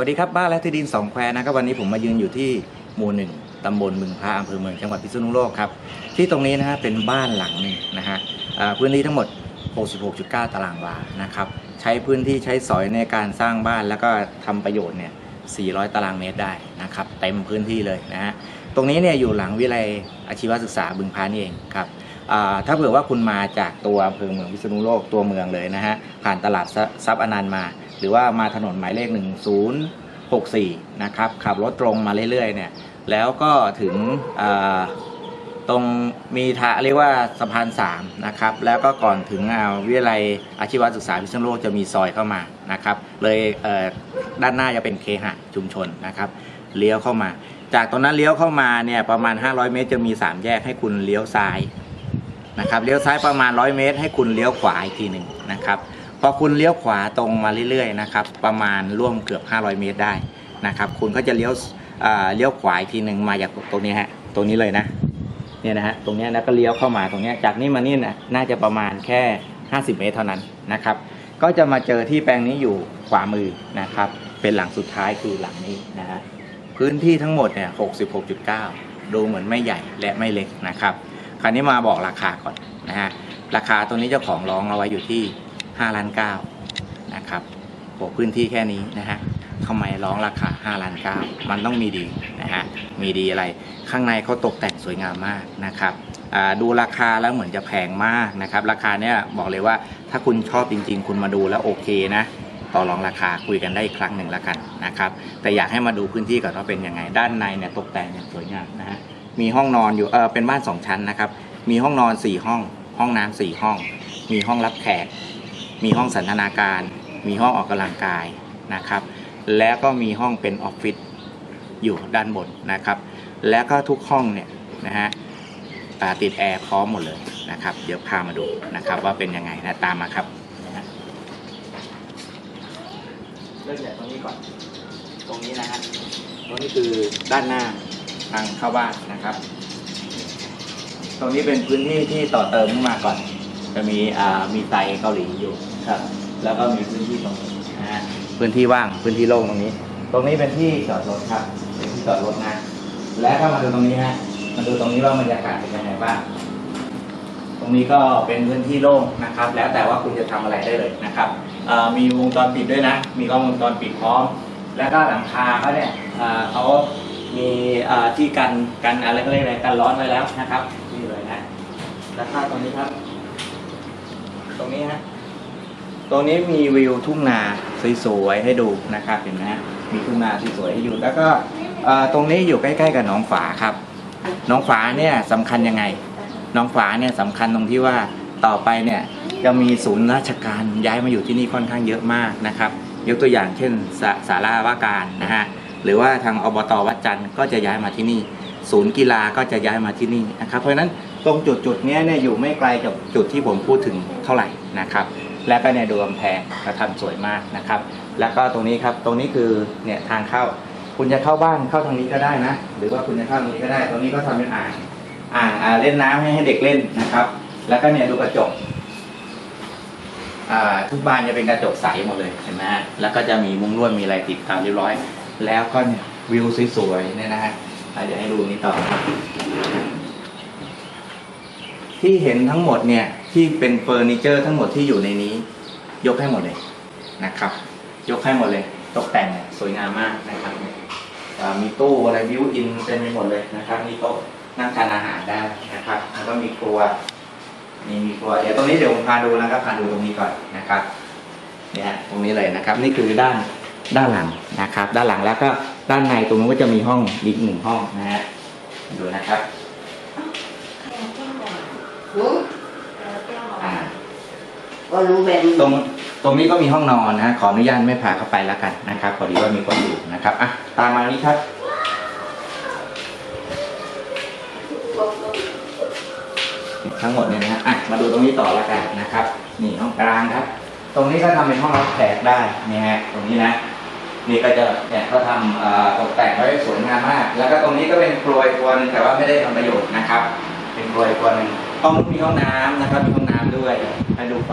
วัสดีครับบ้านและที่ดินสองแควนะครับวันนี้ผมมายืนอยู่ที่หมู่หนึ่งตำบลบึงพระอำเภอเมืองจังหวัดพิษณุโลกครับที่ตรงนี้นะฮะเป็นบ้านหลังหนึ่งนะฮะพื้นที่ทั้งหมด 66.9 ตารางวานะครับใช้พื้นที่ใช้สอยในการสร้างบ้านแล้วก็ทำประโยชน์เนี่ย 400 ตารางเมตรได้นะครับเต็มพื้นที่เลยนะฮะตรงนี้เนี่ยอยู่หลังวิทยาลัยอาชีวศึกษาบึงพระนี่เองครับถ้าเผื่อว่าคุณมาจากตัวอำเภอเมืองพิษณุโลกตัวเมืองเลยนะฮะผ่านตลาดซซับอนันต์มา หรือว่ามาถนนหมายเลข 1064 นะครับ ขับรถตรงมาเรื่อยๆเนี่ยแล้วก็ถึงตรงมีทะเรียกว่าสะพาน3นะครับ แล้วก็ก่อนถึงวิทยาลัยอาชีวศึกษาพิษณุโลกจะมีซอยเข้ามานะครับ เลยเด้านหน้าจะเป็นเคหะชุมชนนะครับ เลี้ยวเข้ามา จากตรงนั้นเลี้ยวเข้ามาเนี่ยประมาณ 500 เมตรจะมี 3 แยกให้คุณเลี้ยวซ้ายนะครับ เลี้ยวซ้ายประมาณ 100 เมตร ให้คุณเลี้ยวขวาอีกทีหนึ่งนะครับ อคุณเลี้ยวขวาตรงมาเรื่อยๆนะครับประมาณร่วมเกือบ 500 เมตรได้นะครับคุณก็จะเลี้ยวเลี้ยวขวาอีกทีหนึ่งมาจากตรงนี้ฮะตรงนี้เลยนะเนี่ยนะฮะตรงนี้นะก็เลี้ยวเข้ามาตรงนี้จากนี้มานี่นะน่าจะประมาณแค่ 50 เมตรเท่านั้นนะครับก็จะมาเจอที่แปลงนี้อยู่ขวามือนะครับเป็นหลังสุดท้ายคือหลังนี้นะฮะพื้นที่ทั้งหมดเนี่ย66.9 ดูเหมือนไม่ใหญ่และไม่เล็กนะครับ คราวนี้มาบอกราคาก่อนนะฮะราคาตัวนี้เจ้าของร้องเอาไว้อยู่ที่ 5ล้าน9นะครับโหพื้นที่แค่นี้นะฮะทำไมร้องราคา5ล้าน9มันต้องมีดีนะฮะมีดีอะไรข้างในเขาตกแต่งสวยงามมากนะครับอ่าดูราคาแล้วเหมือนจะแพงมากนะครับ ราคาเนี้ยบอกเลยว่าถ้าคุณชอบจริง ๆ คุณมาดูแล้วโอเคนะต่อรองราคาคุยกันได้อีกครั้งหนึ่งละกันนะครับ แต่อยากให้มาดูพื้นที่ก่อนว่าเป็นยังไง ด้านในเนี่ยตกแต่งอย่างสวยงามนะฮะมีห้องนอนอยู่เออเป็นบ้านสองชั้นนะครับ มีห้องนอนสี่ห้อง ห้องน้ำสี่ห้อง มีห้องรับแขก มีห้องสันทนาการ มีห้องออกกำลังกายนะครับ แล้วก็มีห้องเป็นออฟฟิศอยู่ด้านบนนะครับ แล้วก็ทุกห้องเนี่ยนะฮะอ่าติดแอร์พร้อมหมดเลยนะครับ เดี๋ยวพามาดูนะครับว่าเป็นยังไงนะตามมาครับนะฮะเริ่มจากตรงนี้ก่อน ตรงนี้นะฮะตรงนี้คือด้านหน้าทางเข้าบ้านนะครับ ตรงนี้เป็นพื้นที่ที่ต่อเติมขึ้นมาก่อน จะมีอ่ามีไตเกาหลีอยู่ครับ แล้วก็มีพื้นที่ตรงนี้นะฮะพื้นที่ว่างพื้นที่โล่งตรงนี้ ตรงนี้เป็นที่จอดรถครับเป็นที่จอดรถนะ และถ้ามาดูตรงนี้ฮะมาดูตรงนี้ว่าบรรยากาศเป็นยังไงบ้างตรงนี้ก็เป็นพื้นที่โล่งนะครับ แล้วแต่ว่าคุณจะทำอะไรได้เลยนะครับเอ่อมีวงจรปิดด้วยนะ มีกล้องวงจรปิดพร้อม แล้วก็หลังคาเขาเนี่ยเอ่อเขามีเอ่อที่กันกันอะไรก็เรียกอะไรกันร้อนไว้แล้วนะครับนี่เลยนะแล้วก็ตรงนี้ครับ ตรงนี้ฮะตรงนี้มีวิวทุ่งนาสวยๆให้ดูนะครับเห็นไหมฮะมีทุ่งนาสวยๆให้อยู่แล้วก็เอ่อตรงนี้อยู่ใกล้ๆกับหนองฝาครับหนองฝาเนี่ยสำคัญยังไงหนองฝาเนี่ยสำคัญตรงที่ว่าต่อไปเนี่ยจะมีศูนย์ราชการย้ายมาอยู่ที่นี่ค่อนข้างเยอะมากนะครับ ยกตัวอย่างเช่นสาสาราว่าการนะฮะหรือว่าทางอบตวัดจันทร์ก็จะย้ายมาที่นี่ ศูนย์กีฬาก็จะย้ายมาที่นี่นะครับ เพราะฉะนั้น ตรงจุดจุดๆเนี้ยเนี่ยอยู่ไม่ไกลจากจุดที่ผมพูดถึงเท่าไหร่นะครับ แล้วก็เนี่ยดูกำแพงเขาทำสวยมากนะครับ แล้วก็ตรงนี้ครับตรงนี้คือเนี่ยทางเข้า คุณจะเข้าบ้านเข้าทางนี้ก็ได้นะ หรือว่าคุณจะเข้าตรงนี้ก็ได้ ตรงนี้ก็ทำเป็นอ่างอ่างเล่นน้ำให้ให้เด็กเล่นนะครับ แล้วก็เนี่ยดูกระจกทุกบ้านจะเป็นกระจกใสหมดเลยเห็นไหมฮะแล้วก็จะมีมุ้งลวดมีอะไรติดตามเรียบร้อย แล้วก็เนี่ยวิวสวยๆเนี่ยนะฮะอะเดี๋ยวให้ดูนี้ต่อ ที่เห็นทั้งหมดเนี่ยที่เป็นเฟอร์นิเจอร์ทั้งหมดที่อยู่ในนี้ ยกให้หมดเลยนะครับ ยกให้หมดเลย ตกแต่งเนี่ยสวยงามมากนะครับมีตู้อะไรวิวอินเต็มไปหมดเลยนะครับมีโต๊ะนั่งทานอาหารได้นะครับแล้วก็มีครัวนี่มีครัวเดี๋ยวตรงนี้เดี๋ยวผมพาดูนะครับพาดูตรงนี้ก่อนนะครับเนี่ยตรงนี้เลยนะครับ นี่คือด้านด้านหลังนะครับ ด้านหลังแล้วก็ด้านในตรงนู้นก็จะมีห้องอีกหนึ่งห้องนะฮะดูนะครับ ก็รู้แบบตรงตรงนี้ก็มีห้องนอนนะขออนุญาตไม่พาเข้าไปแล้วกันนะครับพอดีว่ามีคนอยู่นะครับอะตามมานี้ครับทั้งหมดเนี่ยนะฮะอะมาดูตรงนี้ต่อแล้วกันนะครับ นี่ห้องกลางครับ ตรงนี้ก็ทำเป็นห้องรับแขกได้นี่ฮะตรงนี้นะ นี่ก็จะเนี่ยก็ทำตกแต่งไว้สวยงามมาก แล้วก็ตรงนี้ก็เป็นครัวอีกครัวนึงแต่ว่าไม่ได้ทำประโยชน์นะครับ เป็นครัวอีกครัวนึง ห้องมีห้องน้ำนะครับมีห้องน้ำด้วยให้ดูไฟ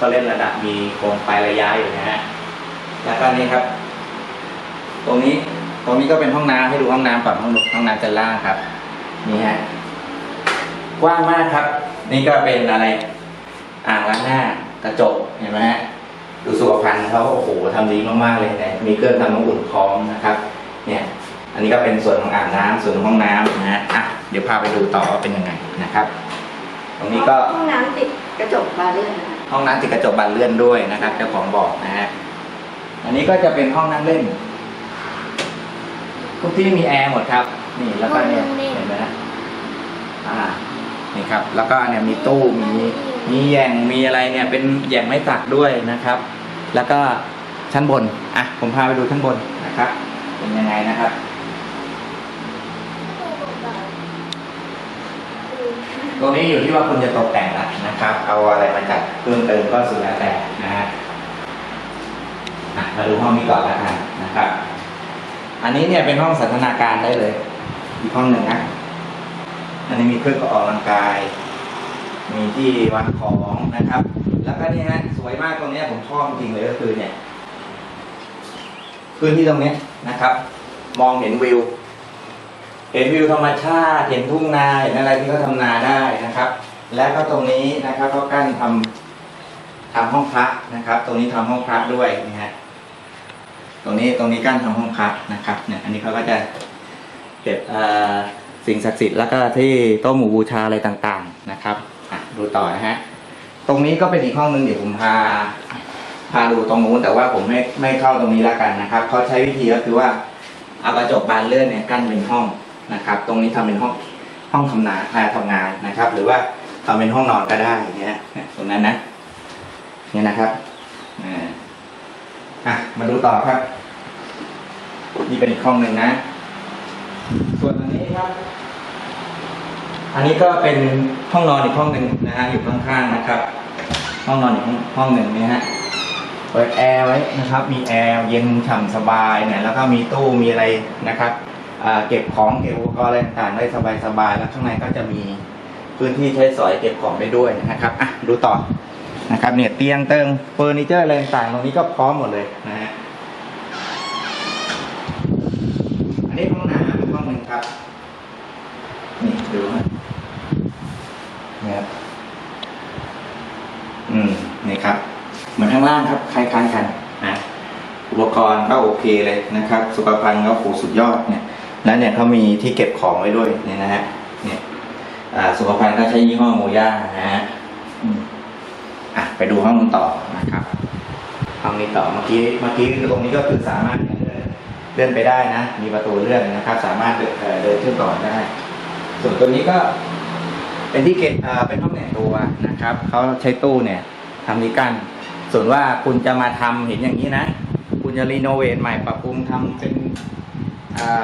ก็เล่นระดับมีโคมไฟระยะอยู่นะฮะแล้วก็นี่ครับ ตรงนี้ตรงนี้ก็เป็นห้องน้ำให้ดูห้องน้ำก่อนห้องห้องน้ำชั้นล่างครับนี่ฮะกว้างมากครับ นี่ก็เป็นอะไรอ่างล้างหน้ากระจกเห็นไหมฮะดูสุขภัณฑ์เขาโอ้โหทำดีมากๆเลยเนี่ยมีเครื่องทำน้ำอุ่นพร้อมนะครับ เนี่ย อันนี้ก็เป็นส่วนของอ่างน้ำส่วนของห้องน้ำนะฮะอะเดี๋ยวพาไปดูต่อว่าเป็นยังไงนะครับ รงนี้ก็ห้องน้ำติดกระจกบานเลื่อนนะคะห้องน้ำติดกระจกบานเลื่อนด้วยนะครับเจ้าของบอกนะฮะอันนี้ก็จะเป็นห้องนั่งเล่น ทุกที่มีแอร์หมดครับ นี่แล้วก็เนี่ยเห็นไหมฮะอ่านี่ครับ แล้วก็เนี่ยมีตู้มีมีแยงมีอะไรเนี่ย เป็นแยงไม้สักด้วยนะครับ แล้วก็ชั้นบนอะผมพาไปดูชั้นบนนะครับ เป็นยังไงนะครับ ตรงนี้อยู่ที่ว่าคุณจะตกแต่งละนะครับ เอาอะไรมาจัดเพิ่มเติมก็สุดแล้วแต่นะฮะมาดูห้องนี้ก่อนแล้วกันนะครับ อันนี้เนี่ยเป็นห้องสันทนาการได้เลย อีกห้องหนึ่งนะ อันนี้มีเครื่องออกกำลังกาย มีที่วางของนะครับ แล้วก็นี่ฮะสวยมากตรงนี้ผมชอบจริงเลยก็คือเนี่ยพื้นที่ตรงนี้นะครับ มองเห็นวิว เห็นวิวธรรมชาติเห็นทุ่งนาเห็นอะไรที่เขาทำนาได้นะครับ และก็ตรงนี้นะครับเขากั้นทำทำห้องพระนะครับ ตรงนี้ทำห้องพระด้วยนะฮะตรงนี้ตรงนี้กั้นทำห้องพระนะครับเนี่ยอันนี้เขาก็จะเก็บสิ่งศักดิ์สิทธิ์แล้วก็ที่โต๊ะหมู่บูชาอะไรต่างๆนะครับอะดูต่อนะฮะตรงนี้ก็เป็นอีกห้องหนึ่งเดี๋ยวผมพาพาดูตรงนู้นแต่ว่าผมไม่ไม่เข้าตรงนี้แล้วกันนะครับเขาใช้วิธีก็คือว่าเอากระจกบานเลื่อนเนี่ยกั้นเป็นห้อง นะครับ ตรงนี้ทำเป็นห้องห้องทำนาทำงานนะครับ หรือว่าทำเป็นห้องนอนก็ได้อย่างเนี่ยตรงนั้นนะเนี่ยนะครับอ่าอะมาดูต่อครับ นี่เป็นอีกห้องหนึ่งนะ ส่วนอันนี้ครับ อันนี้ก็เป็นห้องนอนอีกห้องหนึ่งนะฮะอยู่ข้างๆนะครับ ห้องนอนอีกห้องห้องหนึ่งนี่ฮะเปิดแอร์ไว้นะครับ มีแอร์เย็นฉ่ำสบายเนี่ยแล้วก็มีตู้มีอะไรนะครับ เก็บของเก็บอุปกรณ์อะไรต่างๆได้สบายๆแล้วข้างในก็จะมีพื้นที่ใช้สอยเก็บของได้ด้วยนะครับอะดูต่อนะครับเนี่ยเตียงเติงเฟอร์นิเจอร์อะไรต่างๆตรงนี้ก็พร้อมหมดเลยนะฮะอันนี้ห้องน้ำห้องหนึ่งครับนี่ดูนะนี่ยครับอืมนี่ครับ เหมือนข้างล่างครับคล้ายๆกันนะอุปกรณ์ก็โอเคเลยนะครับ สุขภัณฑ์ก็โหสุดยอดเนี่ย แล้วเนี่ยเขามีที่เก็บของไว้ด้วยเนี่ยนะฮะเนี่ยสุขภัณฑ์ก็ใช้ยี่ห้อโมย่านะฮะอะไปดูห้องต่อนะครับห้องนี้ต่อเมื่อกี้เมื่อกี้ตรงนี้ก็คือสามารถเดินเลื่อนไปได้นะ มีประตูเลื่อนนะครับ สามารถเดินเอ่อเดินขึ้นก่อนได้ ส่วนตัวนี้ก็เป็นที่เก็บเป็นห้องแต่งตัวนะครับเขาใช้ตู้เนี่ยทำนี้กันส่วนว่าคุณจะมาทำเห็นอย่างนี้นะ คุณจะรีโนเวทใหม่ปรับปรุงทำเป็น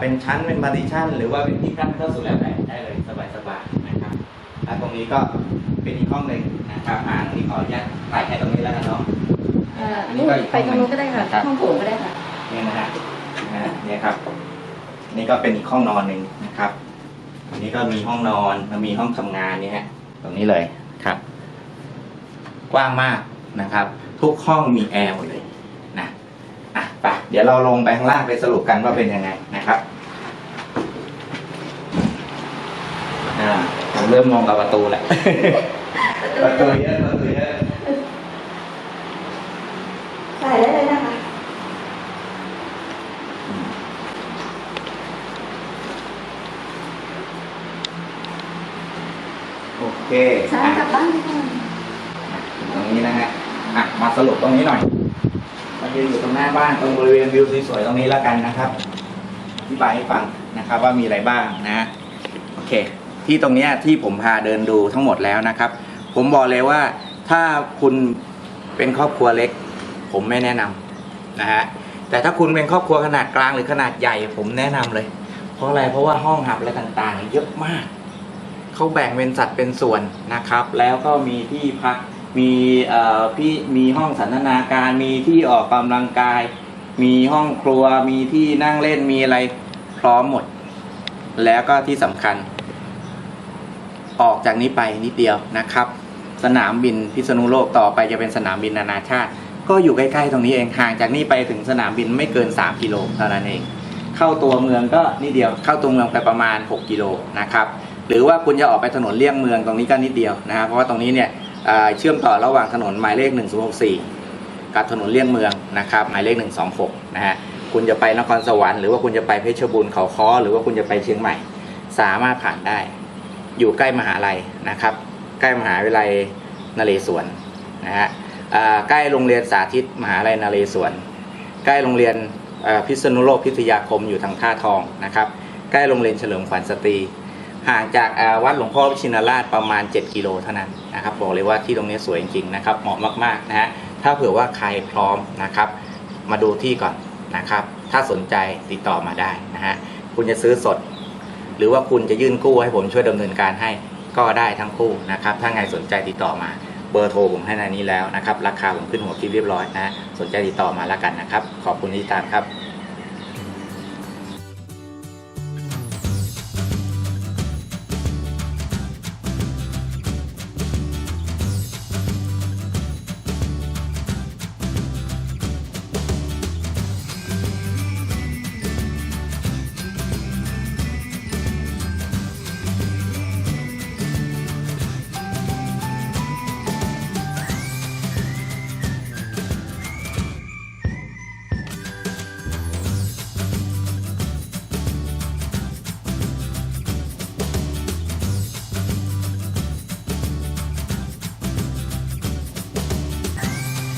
เป็นชั้นเป็นพาร์ติชันหรือว่าเป็นที่กั้นก็สุดแล้วแต่ได้เลยสบายๆนะครับแล้วตรงนี้ก็เป็นอีกห้องหนึ่งนะครับอ่าตรงนี้ขออนุญาตถ่ายแค่ตรงนี้แล้วกันเนาะเอ่ออันนี้ก็อีกไปตรงนู้นก็ได้ค่ะรับห้องโถงก็ได้ค่ะเนี่ยนะฮะนะฮะเนี่ยครับ นี่ก็เป็นอีกห้องนอนหนึ่งนะครับอันนี้ก็มีห้องนอนแล้วมีห้องทำงานเนี่ยฮะตรงนี้เลยครับ กว้างมากนะครับ ทุกห้องมีแอร์หมดเลยนะอะไป เดี๋ยวเราลงไปข้างล่างไปสรุปกันว่าเป็นยังไงนะครับอ่าผมเริ่มมองกับประตูแล้วประตูเยอะประตูเยอะใส่ได้เลยนะคะโอเคใช่อะกลับบ้านเลยค่ะตรงนี้นะฮะอะมาสรุปตรงนี้หน่อย มายืนอยู่ตรงหน้าบ้านตรงบริเวณวิวสวยๆตรงนี้แล้วกันนะครับอธิบายให้ฟังนะครับว่ามีอะไรบ้างนะโอเค ที่ตรงนี้ที่ผมพาเดินดูทั้งหมดแล้วนะครับ ผมบอกเลยว่าถ้าคุณเป็นครอบครัวเล็ก ผมไม่แนะนำนะฮะแต่ถ้าคุณเป็นครอบครัวขนาดกลางหรือขนาดใหญ่ ผมแนะนำเลย เพราะอะไรเพราะว่าห้องหับอะไรต่างๆ เยอะมากเขาแบ่งเป็นสัดเป็นส่วนนะครับ แล้วก็มีที่พัก มีพี่มีห้องสันทนาการมีที่ออกกำลังกาย มีห้องครัวมีที่นั่งเล่นมีอะไรพร้อมหมด แล้วก็ที่สำคัญ ออกจากนี้ไปนิดเดียวนะครับ สนามบินพิษณุโลกต่อไปจะเป็นสนามบินนานาชาติ ก็อยู่ใกล้ๆตรงนี้เองห่างจากนี่ไปถึงสนามบินไม่เกิน 3 กิโลเท่านั้นเอง เข้าตัวเมืองก็นิดเดียวเข้าตัวเมืองไปประมาณ 6 กิโลนะครับหรือว่าคุณจะออกไปถนนเลี่ยงเมืองตรงนี้ก็นิดเดียวนะครับเพราะว่าตรงนี้เนี่ย เชื่อมต่อระหว่างถนนหมายเลข 1064 กับถนนเลี่ยงเมืองนะครับหมายเลข 126 นะฮะคุณจะไปนครสวรรค์หรือว่าคุณจะไปเพชรบูรณ์เขาค้อหรือว่าคุณจะไปเชียงใหม่ สามารถผ่านได้ อยู่ใกล้มหาลัยนะครับ ใกล้มหาวิทยาลัยนเรศวรนะฮะใกล้โรงเรียนสาธิตมหาลัยนเรศวรใกล้โรงเรียนพิษณุโลกพิทยาคมอยู่ทางท่าทองนะครับ ใกล้โรงเรียนเฉลิมขวัญสตรี ห่างจากวัดหลวงพ่อวชินราชประมาณ 7 กิโลเท่านั้นนะครับบอกเลยว่าที่ตรงนี้สวยจริงๆนะครับเหมาะมากๆนะฮะถ้าเผื่อว่าใครพร้อมนะครับ มาดูที่ก่อนนะครับ ถ้าสนใจติดต่อมาได้นะฮะคุณจะซื้อสด หรือว่าคุณจะยื่นกู้ให้ผมช่วยดำเนินการให้ก็ได้ทั้งคู่นะครับ ถ้าไงสนใจติดต่อมาเบอร์โทรผมให้ในนี้แล้วนะครับ ราคาผมขึ้นหัวคลิปเรียบร้อยนะ สนใจติดต่อมาแล้วกันนะครับ ขอบคุณที่ตามครับ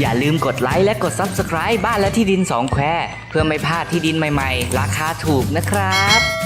อย่าลืมกดไลค์และกด Subscribe บ้านและที่ดินสองแควเพื่อไม่พลาดที่ดินใหม่ๆ ราคาถูกนะครับ